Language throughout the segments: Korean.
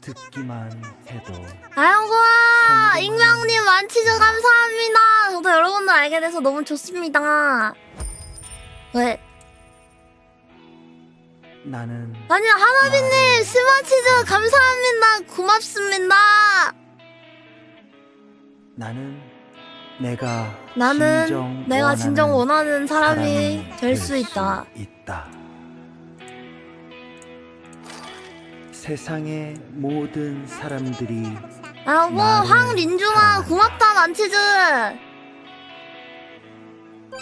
듣기만 해도 아이고 익명님 만치즈 감사합니다. 저도 여러분들 알게 돼서 너무 좋습니다. 왜? 나는 아니 하나비님 스마치즈 감사합니다. 고맙습니다. 나는 내가 나는 진정 내가 원하는 진정 원하는 사람이 사람이 될수 있다. 있다. 세상의 모든 사람들이 아이고 나를 황린중아 사랑한다. 고맙다 만치즈.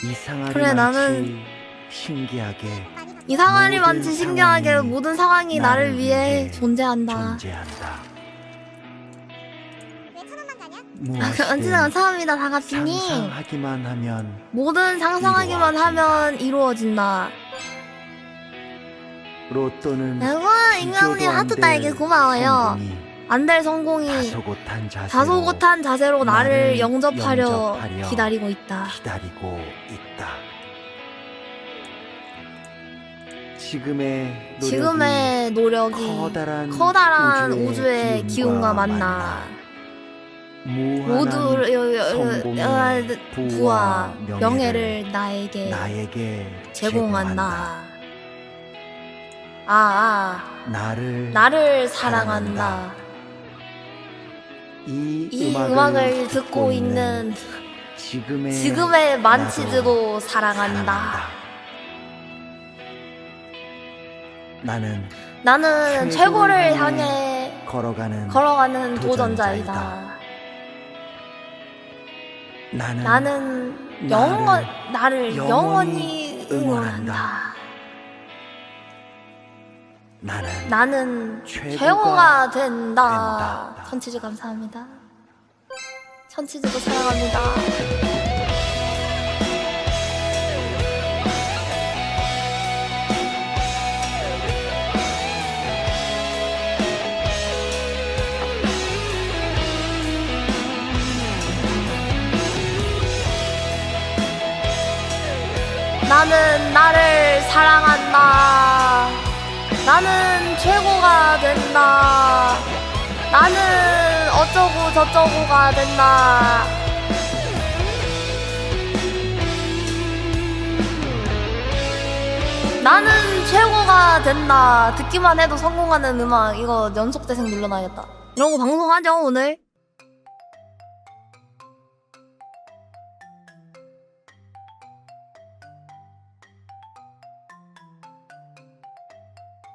이상하리 그래, 나는 신기하게 이상하리 모든 많지 신기하게 상황이 모든 상황이 나를 나를 위해 위해 존재한다. 존재한다. 만치즈 무엇이든 감사합니다 다가피님. 상상하기만 하면 모든 상상하기만 이루어진다. 하면 이루어진다. 로또는 아이고 안 하트 될 딸기 고마워요. 안 될 성공이 다소곳한 자세로 다소곳한 자세로 나를 영접하려 영접하려 기다리고 있다. 기다리고 있다. 지금의 노력이 지금의 노력이 커다란, 커다란 우주의, 우주의 기운과 만나 무한한 모두를 부와 부와 명예를 명예를 나에게 나에게 제공한다. 제공한다. 아, 아 나를 나를 사랑한다. 이, 이 음악을, 음악을 듣고 있는 지금의, 지금의 만치즈도 사랑한다. 나는 나는 최고를 향해 걸어가는 걸어가는 도전자이다. 도전자이다. 나는, 나는 영원 나를 영원히 영원히 응원한다. 나는 나는 최고가 최고가 된다. 된다. 천치즈 감사합니다. 천치즈도 사랑합니다. 나는 나를 사랑한다. 나는 최고가 된다. 나는 어쩌고 저쩌고가 된다. 나는 최고가 된다. 듣기만 해도 성공하는 음악. 이거 연속 재생 눌러놔야겠다. 이런 거 방송하죠, 오늘?